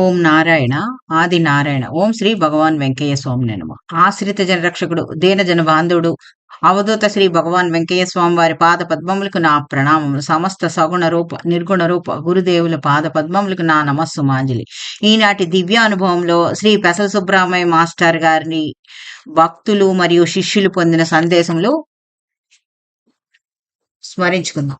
ఓం నారాయణ ఆది నారాయణ ఓం శ్రీ భగవాన్ వెంకయ్య స్వామి నమ. ఆశ్రిత జన రక్షకుడు దీన జన బాంధవుడు అవధూత శ్రీ భగవాన్ వెంకయ్య స్వామి వారి పాద పద్మములకు నా ప్రణామములు సమస్త సగుణ రూప నిర్గుణ రూప గురుదేవుల పాద పద్మములకు నా నమస్సు మాంజలి ఈనాటి దివ్య అనుభవంలో శ్రీ పెసల సుబ్రహ్మణ్య మాస్టర్ గారిని భక్తులు మరియు శిష్యులు పొందిన సందేశంలో స్మరించుకుందాం.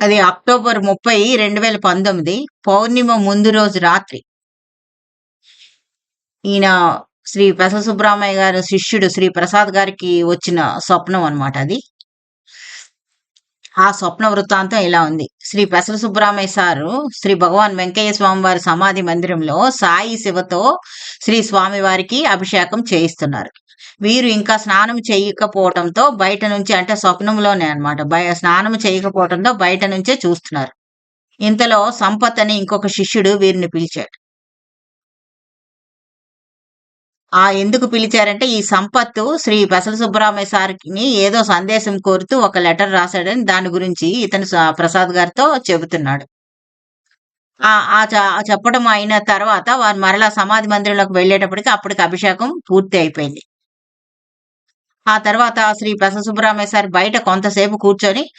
అది అక్టోబర్ ముప్పై రెండు వేల పంతొమ్మిది పౌర్ణిమ ముందు రోజు రాత్రి. ఈయన శ్రీ పెస సుబ్రహ్మయ్య గారు శిష్యుడు శ్రీ ప్రసాద్ గారికి వచ్చిన స్వప్నం అనమాట అది. ఆ స్వప్న వృత్తాంతం ఇలా ఉంది. శ్రీ పెసల సుబ్రహ్మయ్య సారు శ్రీ భగవాన్ వెంకయ్య స్వామి వారి సమాధి మందిరంలో సాయి శివతో శ్రీ స్వామి వారికి అభిషేకం చేయిస్తున్నారు. వీరు ఇంకా స్నానం చేయకపోవటంతో బయట నుంచి అంటే స్వప్నంలోనే అనమాట బయ స్నానం చేయకపోవటంతో బయట నుంచే చూస్తున్నారు. ఇంతలో సంపత్ అని ఇంకొక శిష్యుడు వీరిని పిలిచాడు. ఆ ఎందుకు పిలిచారంటే ఈ సంపత్తు శ్రీ పెసల సుబ్బరామయ్య సార్కి ఏదో సందేశం కోరుతూ ఒక లెటర్ రాశాడని దాని గురించి ఇతను ప్రసాద్ గారితో చెబుతున్నాడు. ఆ చెప్పడం అయిన తర్వాత వారు మరలా సమాధి మందిరంలోకి వెళ్ళేటప్పటికి అప్పటికి అభిషేకం పూర్తి అయిపోయింది. ఆ తర్వాత శ్రీ ప్రసన్న సుబ్బరామయ్య సార్ బయట కొంతసేపు కూర్చొని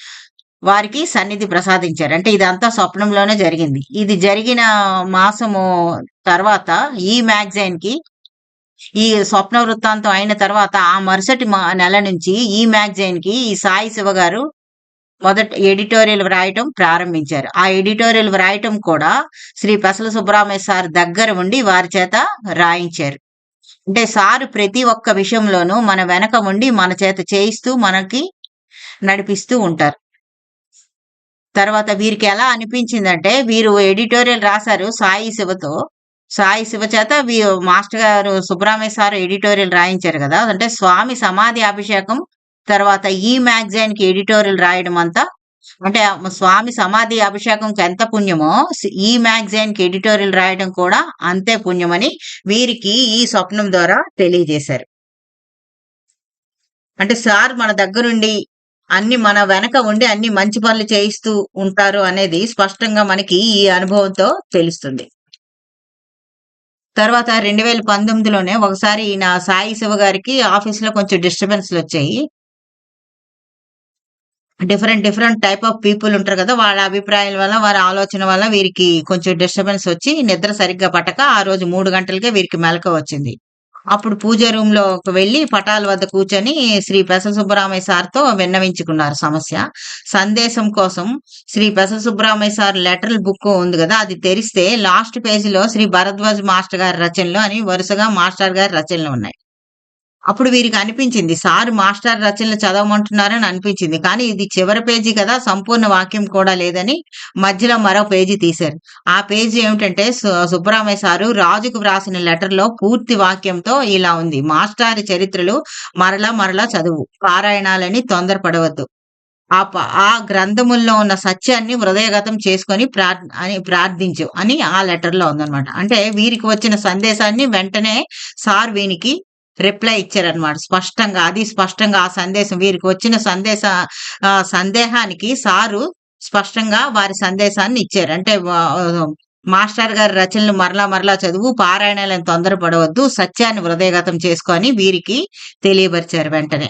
వారికి సన్నిధి ప్రసాదించారు. అంటే ఇదంతా స్వప్నంలోనే జరిగింది. ఇది జరిగిన మాసము తర్వాత ఈ మ్యాగజైన్కి ఈ స్వప్న వృత్తాంతం అయిన తర్వాత ఆ మరుసటి మా- నెల నుంచి ఈ మ్యాగజైన్కి ఈ సాయి శివ గారు మొదట ఎడిటోరియల్ వ్రాయటం ప్రారంభించారు. ఆ ఎడిటోరియల్ వ్రాయటం కూడా శ్రీ పెసల సుబ్బరామయ్య సార్ దగ్గర ఉండి వారి చేత రాయించారు. అంటే సారు ప్రతి ఒక్క విషయంలోనూ మన వెనక ఉండి మన చేత చేయిస్తూ మనకి నడిపిస్తూ ఉంటారు. తర్వాత వీరికి ఎలా అనిపించిందంటే వీరు ఎడిటోరియల్ రాశారు సాయి శివతో. సాయి శివ చేత వీ మాస్టర్ గారు సుబ్రహ్మణ్య సార్ ఎడిటోరియల్ రాయించారు కదా. అంటే స్వామి సమాధి అభిషేకం తర్వాత ఈ మ్యాగజైన్కి ఎడిటోరియల్ రాయడం అంతా అంటే స్వామి సమాధి అభిషేకంకి ఎంత పుణ్యమో ఈ మ్యాగజైన్కి ఎడిటోరియల్ రాయడం కూడా అంతే పుణ్యమని వీరికి ఈ స్వప్నం ద్వారా తెలియజేశారు. అంటే సార్ మన దగ్గరుండి అన్ని మన వెనక ఉండి అన్ని మంచి పనులు చేయిస్తూ ఉంటారు అనేది స్పష్టంగా మనకి ఈ అనుభవంతో తెలుస్తుంది. తర్వాత రెండు వేల పంతొమ్మిదిలోనే ఒకసారి ఈయన సాయి శివ గారికి ఆఫీస్లో కొంచెం డిస్టర్బెన్స్లు వచ్చాయి. Different different type of people ఉంటారు కదా వాళ్ళ అభిప్రాయాల వల్ల వారి ఆలోచన వల్ల వీరికి కొంచెం డిస్టర్బెన్స్ వచ్చి నిద్ర సరిగ్గా పట్టక ఆ రోజు మూడు గంటలకే వీరికి మెలక వచ్చింది. అప్పుడు పూజ రూమ్లో వెళ్ళి పటాల వద్ద కూర్చొని శ్రీ పెస సుబ్బరామయ్య సార్తో విన్నవించుకున్నారు సమస్య. సందేశం కోసం Shri Pesa Subbaramayya sir letter book ఉంది కదా అది తెరిస్తే లాస్ట్ పేజీలో శ్రీ భరద్వాజ్ మాస్టర్ గారి రచనలు అని వరుసగా మాస్టర్ గారి రచనలు ఉన్నాయి. అప్పుడు వీరికి అనిపించింది సార్ మాస్టర్ రచనలు చదవమంటున్నారని అనిపించింది. కానీ ఇది చివరి పేజీ కదా సంపూర్ణ వాక్యం కూడా లేదని మధ్యలో మరో పేజీ తీశారు. ఆ పేజీ ఏమిటంటే సు- సుబ్బరామయ్య సారు రాజుకు వ్రాసిన లెటర్లో పూర్తి వాక్యంతో ఇలా ఉంది మాస్టారి చరిత్రలు మరలా మరలా చదువు పారాయణాలని తొందరపడవద్దు. ఆ ఆ గ్రంథముల్లో ఉన్న సత్యాన్ని హృదయగతం చేసుకొని ప్రార్ అని ప్రార్థించు అని ఆ లెటర్లో అంటే వీరికి వచ్చిన సందేశాన్ని వెంటనే సార్ వీనికి రిప్లై ఇచ్చారనమాట స్పష్టంగా అది స్పష్టంగా ఆ సందేశం వీరికి వచ్చిన సందేశ సందేహానికి సారు స్పష్టంగా వారి సందేశాన్ని ఇచ్చారు. అంటే మాస్టర్ గారి రచనలు మరలా మరలా చదువు పారాయణాలను తొందరపడవద్దు సత్యాన్ని హృదయగతం చేసుకొని వీరికి తెలియపరిచారు వెంటనే.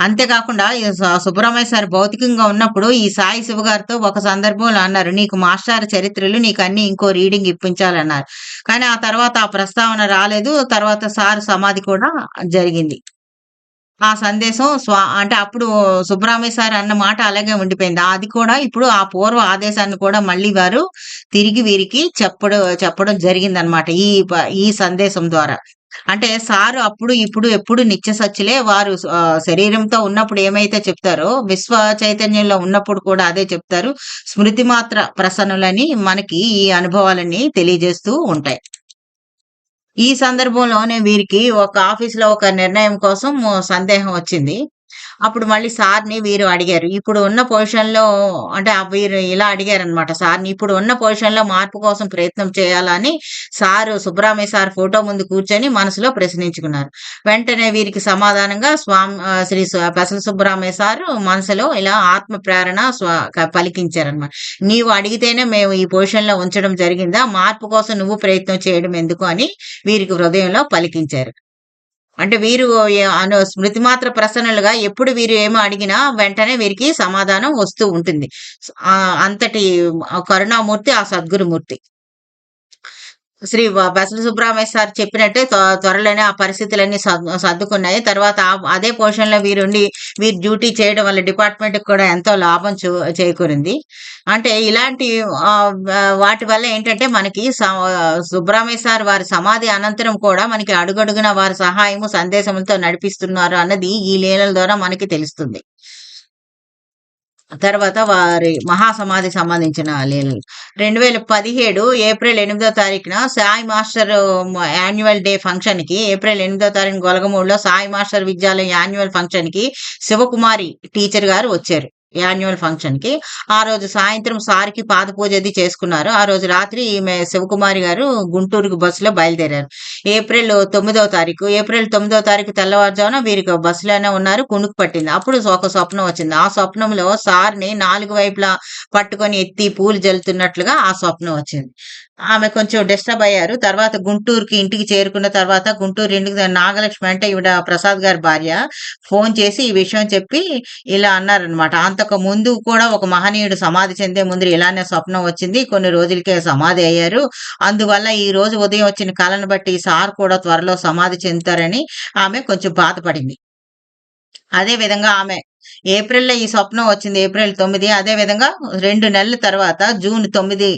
అంతేకాకుండా సుబ్రహ్మణ్య సార్ భౌతికంగా ఉన్నప్పుడు ఈ సాయి శివ గారితో ఒక సందర్భంలో అన్నారు నీకు మాస్టర్ చరిత్రలు నీకు అన్ని ఇంకో రీడింగ్ ఇప్పించాలన్నారు. కానీ ఆ తర్వాత ఆ ప్రస్తావన రాలేదు తర్వాత సార్ సమాధి కూడా జరిగింది. ఆ సందేశం స్వా అంటే అప్పుడు సుబ్రహ్మణ్య సార్ అన్న మాట అలాగే ఉండిపోయింది. అది కూడా ఇప్పుడు ఆ పూర్వ ఆదేశాన్ని కూడా మళ్ళీ వారు తిరిగి వీరికి చెప్పడం చెప్పడం జరిగిందనమాట ఈ ప- ఈ సందేశం ద్వారా. అంటే సారు అప్పుడు ఇప్పుడు ఎప్పుడు నిత్య సచ్చులే వారు శరీరంతో ఉన్నప్పుడు ఏమైతే చెప్తారో విశ్వ చైతన్యంలో ఉన్నప్పుడు కూడా అదే చెప్తారు. స్మృతి మాత్ర ప్రసన్నులని మనకి ఈ అనుభవాలని తెలియజేస్తూ ఉంటాయి. ఈ సందర్భంలోనే వీరికి ఒక ఆఫీస్లో ఒక నిర్ణయం కోసం సందేహం వచ్చింది. అప్పుడు మళ్ళీ సార్ని వీరు అడిగారు. ఇప్పుడు ఉన్న పొజిషన్లో అంటే వీరు ఇలా అడిగారు అనమాట సార్ని ఇప్పుడు ఉన్న పొజిషన్లో మార్పు కోసం ప్రయత్నం చేయాలని సారు సుబ్రహ్మణ్య సార్ ఫోటో ముందు కూర్చొని మనసులో ప్రశ్నించుకున్నారు. వెంటనే వీరికి సమాధానంగా స్వామి శ్రీ పెసల సుబ్రహ్మణ్య సారు మనసులో ఇలా ఆత్మ ప్రేరణ స్వ- పలికించారనమాట నీవు అడిగితేనే మేము ఈ పొజిషన్లో ఉంచడం జరిగిందా? మార్పు కోసం నువ్వు ప్రయత్నం చేయడం ఎందుకు? అని వీరికి హృదయంలో పలికించారు. అంటే వీరు స్మృతి మాత్ర ప్రసన్నలుగా ఎప్పుడు వీరు ఏమో అడిగినా వెంటనే వీరికి సమాధానం వస్తూ ఉంటుంది. ఆ అంతటి కరుణామూర్తి ఆ సద్గురుమూర్తి. శ్రీ బసల సుబ్రహ్మణ్య సార్ చెప్పినట్టే త్వ- త్వరలోనే ఆ పరిస్థితులన్నీ సర్దుకున్నాయి. తర్వాత అదే పోర్షన్లో వీరుండి వీరు డ్యూటీ చేయడం వల్ల డిపార్ట్మెంట్ కూడా ఎంతో లాభం చూ- చేకూరింది. అంటే ఇలాంటి వాటి వల్ల ఏంటంటే మనకి స- సుబ్రహ్మణ్య సార్ వారి సమాధి అనంతరం కూడా మనకి అడుగడుగున వారి సహాయము సందేశములతో నడిపిస్తున్నారు అన్నది ఈ లీలల ద్వారా మనకి తెలుస్తుంది. తర్వాత వారి మహాసమాధి సంబంధించిన లీలలు. రెండు వేల పదిహేడు ఏప్రిల్ ఎనిమిదో తారీఖున సాయి మాస్టర్ యాన్యువల్ డే ఫంక్షన్కి ఏప్రిల్ ఎనిమిదో తారీఖు గొలగమూడులో సాయి మాస్టర్ విద్యాలయం యాన్యువల్ ఫంక్షన్కి శివకుమారి టీచర్ గారు వచ్చారు యాన్యువల్ ఫంక్షన్కి ఆ రోజు సాయంత్రం సార్కి పాద పూజ అది చేసుకున్నారు. ఆ రోజు రాత్రి ఈమె శివకుమారి గారు గుంటూరుకు బస్సులో బయలుదేరారు. ఏప్రిల్ తొమ్మిదో తారీఖు ఏప్రిల్ తొమ్మిదో తారీఖు తెల్లవారుజామున వీరికి బస్సులోనే ఉన్నారు కునుకు పట్టింది. అప్పుడు ఒక స్వప్నం వచ్చింది. ఆ స్వప్నంలో సార్ని నాలుగు వైపులా పట్టుకొని ఎత్తి పూలు జల్లుతున్నట్లుగా ఆ స్వప్నం వచ్చింది. ఆమె కొంచెం డిస్టర్బ్ అయ్యారు. తర్వాత గుంటూరుకి ఇంటికి చేరుకున్న తర్వాత గుంటూరు ఇంటికి నాగలక్ష్మి అంటే ఈవిడ ప్రసాద్ గారి భార్య ఫోన్ చేసి ఈ విషయం చెప్పి ఇలా అన్నారనమాట అంతకు ముందు కూడా ఒక మహనీయుడు సమాధి చెందే ముందు ఇలానే స్వప్నం వచ్చింది. కొన్ని రోజులకే సమాధి అయ్యారు. అందువల్ల ఈ రోజు ఉదయం వచ్చిన కళను బట్టి సార్ కూడా త్వరలో సమాధి చెందుతారని ఆమె కొంచెం బాధపడింది. అదే విధంగా ఆమె ఏప్రిల్లో ఈ స్వప్నం వచ్చింది ఏప్రిల్ తొమ్మిది. అదే విధంగా రెండు నెలల తర్వాత జూన్ తొమ్మిది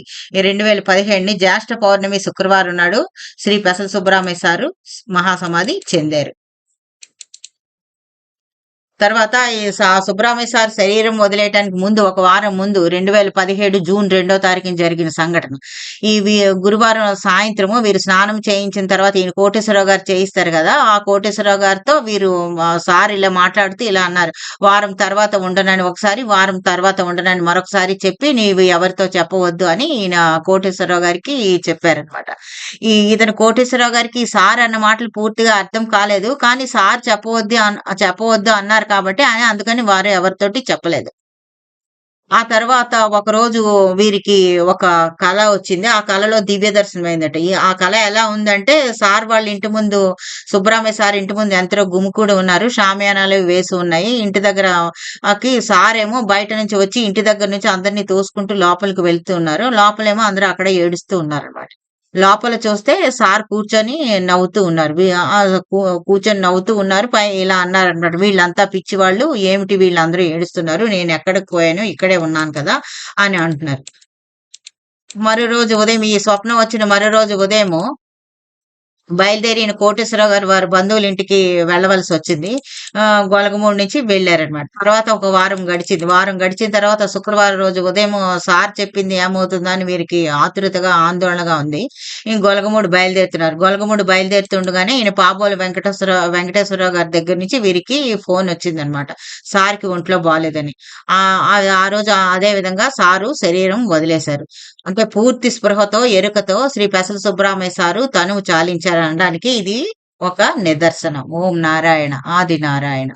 రెండు వేల పదిహేడుని జ్యేష్ఠ పౌర్ణమి శుక్రవారం నాడు శ్రీ పెసల సుబ్బరామయ్య సారు మహాసమాధి చెందారు. తర్వాత ఈ సుబ్రహ్మణ్య సార్ శరీరం వదిలేయటానికి ముందు ఒక వారం ముందు రెండు వేల పదిహేడు జూన్ రెండో తారీఖున జరిగిన సంఘటన. ఈ గురువారం సాయంత్రము వీరు స్నానం చేయించిన తర్వాత ఈయన కోటేశ్వరరావు గారు చేయిస్తారు కదా ఆ కోటేశ్వరరావు గారితో వీరు సార్ ఇలా మాట్లాడుతూ ఇలా అన్నారు. వారం తర్వాత ఉండనని ఒకసారి వారం తర్వాత ఉండనని మరొకసారి చెప్పి నీవు ఎవరితో చెప్పవద్దు అని ఈయన కోటేశ్వరరావు గారికి చెప్పారనమాట ఈ ఇతను కోటేశ్వరరావు గారికి సార్ అన్న మాటలు పూర్తిగా అర్థం కాలేదు కానీ సార్ చెప్పవద్దు అన్- చెప్పవద్దు అన్నారు కాబట్టి ఆయన అందుకని వారు ఎవరితోటి చెప్పలేదు. ఆ తర్వాత ఒక రోజు వీరికి ఒక కళ వచ్చింది. ఆ కళలో దివ్య దర్శనం అయిందట. ఆ కళ ఎలా ఉందంటే సార్ వాళ్ళ ఇంటి ముందు సుబ్రహ్మణ్య సార్ ఇంటి ముందు ఎంతో గుమ్ముకూడి ఉన్నారు. షామియానాలు వేసి ఉన్నాయి. ఇంటి దగ్గర సార్ ఏమో బయట నుంచి వచ్చి ఇంటి దగ్గర నుంచి అందరినీ తోసుకుంటూ లోపలికి వెళ్తూ ఉన్నారు. లోపలేమో అందరూ అక్కడ ఏడుస్తూ ఉన్నారు అనమాట లోపల చూస్తే సార్ కూర్చొని నవ్వుతూ ఉన్నారు. కూర్చొని నవ్వుతూ ఉన్నారు. పై ఇలా అన్నారు అనమాట వీళ్ళంతా పిచ్చి వాళ్ళు ఏమిటి వీళ్ళందరూ ఏడుస్తున్నారు? నేను ఎక్కడికి పోయాను? ఇక్కడే ఉన్నాను కదా అని అంటున్నారు. మరో రోజు ఉదయం ఈ స్వప్నం వచ్చిన మరో రోజు ఉదయము బయలుదేరిన కోటేశ్వరరావు గారు వారి బంధువుల ఇంటికి వెళ్ళవలసి వచ్చింది. ఆ గొలగమూడి నుంచి వెళ్ళారనమాట తర్వాత ఒక వారం గడిచింది. వారం గడిచిన తర్వాత శుక్రవారం రోజు ఉదయం సార్ చెప్పింది ఏమవుతుందో అని వీరికి ఆతురతగా ఆందోళనగా ఉంది. ఈ గొలగమూడి బయలుదేరుతున్నారు. గొలగమూడి బయలుదేరుతుండగానే ఈయన పాబోలు వెంకటేశ్వర వెంకటేశ్వరరావు గారి దగ్గర నుంచి వీరికి ఫోన్ వచ్చింది అనమాట సార్కి ఒంట్లో బాగాలేదని ఆ ఆ- ఆ రోజు అదే విధంగా సారు శరీరం వదిలేశారు. అంటే పూర్తి స్పృహతో ఎరుకతో శ్రీ పెసల సుబ్రహ్మణ్య సారు తనువు చాలించారు అనడానికి ఇది ఒక నిదర్శనం. ఓం నారాయణ ఆది నారాయణ.